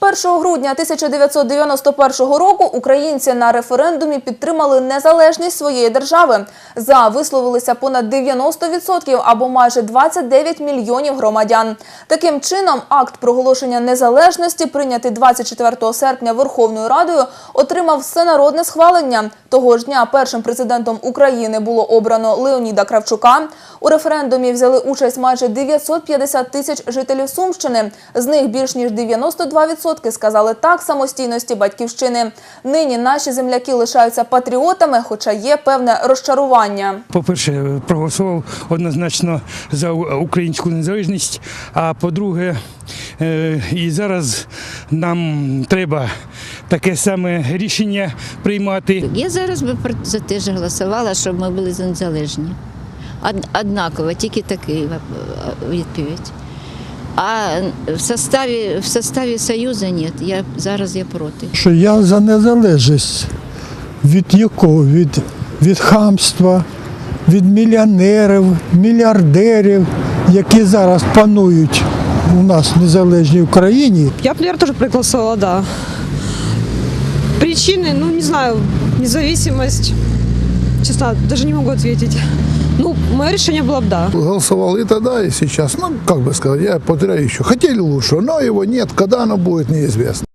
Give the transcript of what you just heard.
1 грудня 1991 року українці на референдумі підтримали незалежність своєї держави. За висловилися понад 90% або майже 29 мільйонів громадян. Таким чином, акт проголошення незалежності, прийнятий 24 серпня Верховною Радою, отримав всенародне схвалення. Того ж дня першим президентом України було обрано Леоніда Кравчука. У референдумі взяли участь майже 950 тисяч жителів Сумщини. З них більш ніж 92% сказали так самостійності батьківщини. Нині наші земляки лишаються патріотами, хоча є певне розчарування. По-перше, проголосував однозначно за українську незалежність. А по-друге, е, і зараз нам треба таке саме рішення приймати. Я зараз би про- за те ж голосувала, щоб ми були незалежні. Од- Однаково, тільки такий е, відповідь. А в составі, в составі Союзу ні, я, зараз я проти. що я за незалежність від якого? Від, від хамства, від мільйонерів, мільярдерів, які зараз панують у нас в незалежній Україні. Я бы, наверное, тоже проголосовала, да. Причины, ну, не знаю, независимость. Честно, даже не могу ответить. Ну, мое решение было бы да. Голосовал и тогда, и сейчас. Ну, как бы сказать, я повторяю еще. Хотели лучше, но его нет. Когда оно будет, неизвестно.